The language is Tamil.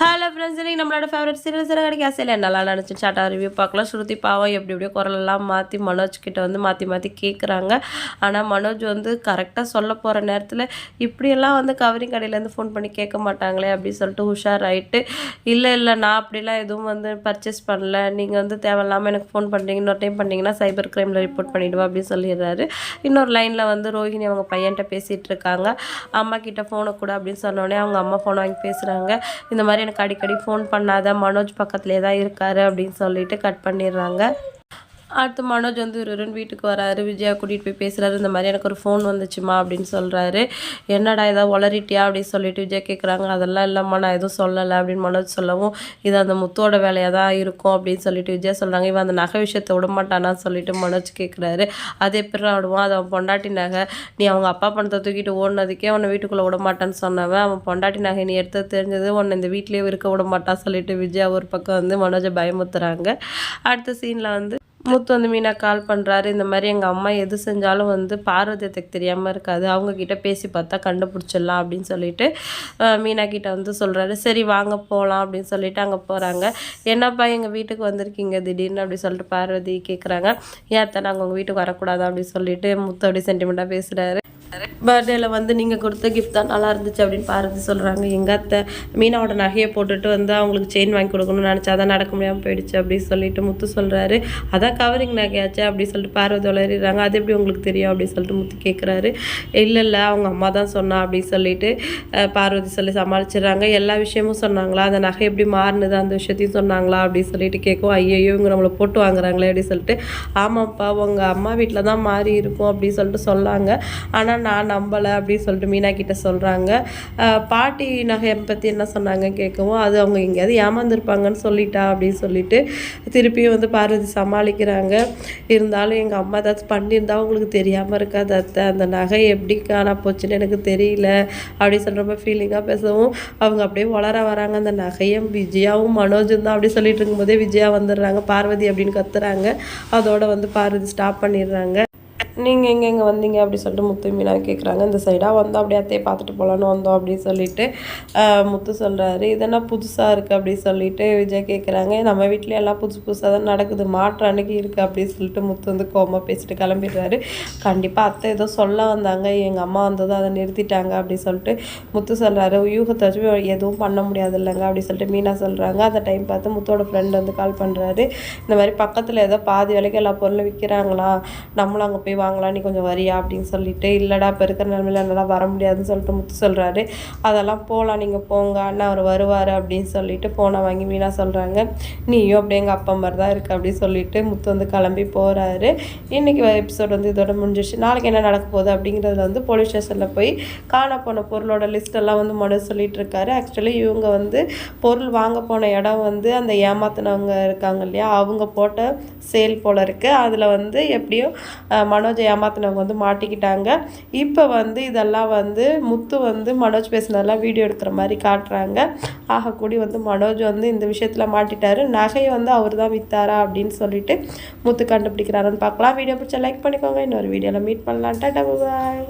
ஹலோ ஃப்ரெண்ட்ஸ் இன்றைக்கி நம்மளோட ஃபேவரட் சீரியல் சிறு கிடைக்காது ஆசையில் நல்லா நினச்சி சாட்டா ரிவ்யூ பார்க்கலாம். ஸ்ருதி பாவம் எப்படி எப்படியோ குரலெல்லாம் மாற்றி மனோஜ் கிட்ட வந்து மாற்றி மாற்றி கேட்குறாங்க ஆனால் மனோஜ் வந்து கரெக்டாக சொல்ல போகிற நேரத்தில் இப்படியெல்லாம் வந்து கவரிங் கடையிலேருந்து ஃபோன் பண்ணி கேட்க மாட்டாங்களே அப்படின்னு சொல்லிட்டு உஷார் ஆகிட்டு இல்லை இல்லை நான் அப்படிலாம் எதுவும் வந்து பர்ச்சேஸ் பண்ணல. நீங்கள் வந்து தேவையில்லாமல் எனக்கு ஃபோன் பண்ணுறீங்க இன்னொரு டைம் பண்ணிங்கன்னா சைபர் க்ரைமில் ரிப்போர்ட் பண்ணிவிடுவோம் அப்படின்னு சொல்லிடுறாரு. இன்னொரு லைனில் வந்து ரோஹிணி அவங்க பையன்கிட்ட பேசிகிட்டு இருக்காங்க. அம்மா கிட்ட ஃபோனை கூட அப்படின்னு சொன்னோடனே அவங்க அம்மா ஃபோனை வாங்கி பேசுகிறாங்க இந்த மாதிரி எனக்கு அடிக்கடி ஃபோன் பண்ணாத மனோஜ் பக்கத்துலேயே தான் இருக்காரு அப்படின்னு சொல்லிட்டு கட் பண்ணிடுறாங்க. அடுத்து மனோஜ் வந்து விறுவிறுன்னு வீட்டுக்கு வராரு விஜயா கூட்டிகிட்டு போய் பேசுகிறாரு இந்த மாதிரி எனக்கு ஒரு ஃபோன் வந்துச்சுமா அப்படின்னு சொல்கிறாரு என்னடா ஏதாவது உளறிட்டியா அப்படின்னு சொல்லிட்டு விஜயா கேட்குறாங்க அதெல்லாம் இல்லைம்மா நான் எதுவும் சொல்லலை அப்படின்னு மனோஜ் சொல்லவும் இது அந்த முத்தோட வேலையாக தான் இருக்கும் அப்படின்னு சொல்லிட்டு விஜயா சொல்கிறாங்க இவன் அந்த நகை விஷயத்தை விட மாட்டானான்னு சொல்லிட்டு மனோஜ் கேட்குறாரு அது எப்படி விடுவான் அது அவன் பொண்டாட்டி நகை. நீ அவங்க அப்பா பணத்தை தூக்கிட்டு ஓடினதுக்கே அவனை வீட்டுக்குள்ளே விட மாட்டான்னு சொன்னவன். அவன் பொண்டாட்டி நகை நீ எடுத்து தெரிஞ்சது உன்னை இந்த வீட்லேயே இருக்க விட மாட்டான்னு சொல்லிட்டு விஜயா ஒரு பக்கம் வந்து மனோஜை பயமுத்துறாங்க அடுத்த சீனில் வந்து முத்து வந்து மீனா கால் பண்ணுறாரு இந்த மாதிரி எங்கள் அம்மா எது செஞ்சாலும் வந்து பார்வதியத்துக்கு தெரியாமல் இருக்காது. அவங்கக்கிட்ட பேசி பார்த்தா கண்டுபிடிச்சிடலாம் அப்படின்னு சொல்லிட்டு மீனா கிட்ட வந்து சொல்கிறாரு சரி வாங்க போகலாம் அப்படின்னு சொல்லிட்டு அங்கே போகிறாங்க என்னப்பா எங்கள் வீட்டுக்கு வந்திருக்கீங்க? திடீர்னு அப்படி சொல்லிட்டு பார்வதி கேட்குறாங்க ஏன் நாங்கள் உங்கள் வீட்டுக்கு வரக்கூடாது அப்படின்னு சொல்லிட்டு முத்து அப்படி சென்டிமெண்ட்டாக பேசுகிறாரு பர்த்டேல வந்து நீங்கள் கொடுத்த கிஃப்ட் தான் நல்லா இருந்துச்சு அப்படின்னு பார்த்து சொல்கிறாங்க எங்கள் அத்தை மீனாவோட நகையை போட்டுட்டு வந்து அவங்களுக்கு செயின் வாங்கி கொடுக்கணும்னு நினச்சா அதான் நடக்க முடியாமல் போயிடுச்சு அப்படின்னு சொல்லிட்டு முத்து சொல்கிறாரு அதான் கவரிங் நகையாச்சு அப்படின்னு சொல்லிட்டு பார்வதி வளரிடுறாங்க அது எப்படி உங்களுக்கு தெரியும் அப்படின்னு சொல்லிட்டு முத்து கேட்குறாரு இல்லை இல்லை அவங்க அம்மா தான் சொன்னா அப்படின்னு சொல்லிட்டு பார்வதி சொல்லி சமாளிச்சிடுறாங்க. எல்லா விஷயமும் சொன்னாங்களா? அந்த நகை எப்படி மாறினது? அந்த விஷயத்தையும் சொன்னாங்களா? அப்படின்னு சொல்லிட்டு கேட்கும் ஐயோ இவங்க நம்மளை போட்டு வாங்குறாங்களே அப்படின்னு சொல்லிட்டு ஆமாப்பா உங்கள் அம்மா வீட்டில் தான் மாறி இருக்கும் அப்படின்னு சொல்லிட்டு சொல்லாங்க. ஆனால் நான் நம்பலை அப்படின்னு சொல்லிட்டு மீனா கிட்ட சொல்கிறாங்க பாட்டி நகையை பற்றி என்ன சொன்னாங்க கேட்கவும் அது அவங்க எங்கேயாவது ஏமாந்துருப்பாங்கன்னு சொல்லிட்டா அப்படின்னு சொல்லிட்டு திருப்பியும் வந்து பார்வதி சமாளிக்கிறாங்க. இருந்தாலும் எங்கள் அம்மா ஏதாச்சும் பண்ணியிருந்தா அவங்களுக்கு தெரியாமல் இருக்காது அத்தை. அந்த நகை எப்படி காணா போச்சுன்னு எனக்கு தெரியல அப்படின்னு சொல்கிறப்ப ரொம்ப ஃபீலிங்காக பேசவும் அவங்க அப்படியே வளர வராங்க. அந்த நகையும் விஜயாவும் மனோஜும் தான் அப்படி சொல்லிட்டு இருக்கும்போதே விஜயா வந்துடுறாங்க. பார்வதி அப்படின்னு கத்துறாங்க. அதோட வந்து பார்வதி ஸ்டாப் பண்ணிடுறாங்க. நீங்கள் எங்கே எங்கே வந்தீங்க அப்படி சொல்லிட்டு முத்து மீனா கேட்குறாங்க இந்த சைடாக வந்தோம். அப்படியே அத்தையை பார்த்துட்டு போகலான்னு வந்தோம் அப்படின்னு சொல்லிட்டு முத்து சொல்கிறாரு இதெல்லாம் புதுசாக இருக்குது அப்படின்னு சொல்லிட்டு விஜய் கேட்குறாங்க நம்ம வீட்டில் எல்லாம் புதுசு புதுசாக தான் நடக்குது. மாற்றம் அன்றைக்கி இருக்குது அப்படின்னு சொல்லிட்டு முத்து வந்து கோமா பேசிட்டு கிளம்பிடுறாரு. கண்டிப்பாக அத்தை ஏதோ சொல்ல வந்தாங்க. எங்கள் அம்மா வந்ததும் அதை நிறுத்திட்டாங்க அப்படின்னு சொல்லிட்டு முத்து சொல்கிறாரு யூகத்தை வச்சு எதுவும் பண்ண முடியாது இல்லைங்க அப்படின்னு சொல்லிட்டு மீனா சொல்கிறாங்க அந்த டைம் பார்த்து முத்தோட ஃப்ரெண்ட் வந்து கால் பண்ணுறாரு இந்த மாதிரி பக்கத்தில் ஏதோ பாதி விலைக்கு எல்லா பொருளும் விற்கிறாங்களா நம்மளும் அங்கே போய் வாங்கலாம் நீ கொஞ்சம் வரியா அப்படின்னு சொல்லிட்டு இல்லைடா இப்போ இருக்கிற நிலமையில என்னால் வர முடியாதுன்னு சொல்லிட்டு முத்து சொல்கிறாரு அதெல்லாம் போகலாம் நீங்கள் போங்க அண்ணா அவர் வருவார் அப்படின்னு சொல்லிட்டு ஃபோனை வாங்கி வீணாக சொல்கிறாங்க நீயும் அப்படியே எங்கள் அப்பா மாதிரி தான் இருக்குது அப்படின்னு சொல்லிட்டு முத்து வந்து கிளம்பி போகிறாரு இன்றைக்கி எபிசோட் வந்து இதோட முடிஞ்சிச்சு நாளைக்கு என்ன நடக்க போகுது அப்படிங்கிறதுல வந்து போலீஸ் ஸ்டேஷனில் போய் காண போன பொருளோட லிஸ்ட்டெல்லாம் வந்து மனு சொல்லிட்டு இருக்காரு. ஆக்சுவலி இவங்க வந்து பொருள் வாங்க போன இடம் வந்து அந்த ஏமாத்தினவங்க இருக்காங்க இல்லையா? அவங்க போட்ட சேல் போல் இருக்குது அதில் வந்து எப்படியும் மனோ மனோஜை ஏமாத்தினவங்க வந்து மாட்டிக்கிட்டாங்க. இப்போ வந்து இதெல்லாம் வந்து முத்து வந்து மனோஜ் பேசினதெல்லாம் வீடியோ எடுக்கிற மாதிரி காட்டுறாங்க. ஆகக்கூடி வந்து மனோஜ் வந்து இந்த விஷயத்தில் மாட்டிட்டாரு. நகையை வந்து அவர் தான் வித்தாரா அப்படின்னு சொல்லிட்டு முத்து கண்டுபிடிக்கிறாருன்னு பார்க்கலாம். வீடியோ பிடிச்சா லைக் பண்ணிக்கோங்க. இன்னொரு வீடியோவில் மீட் பண்ணலான்ட்டா டபுள் பாய்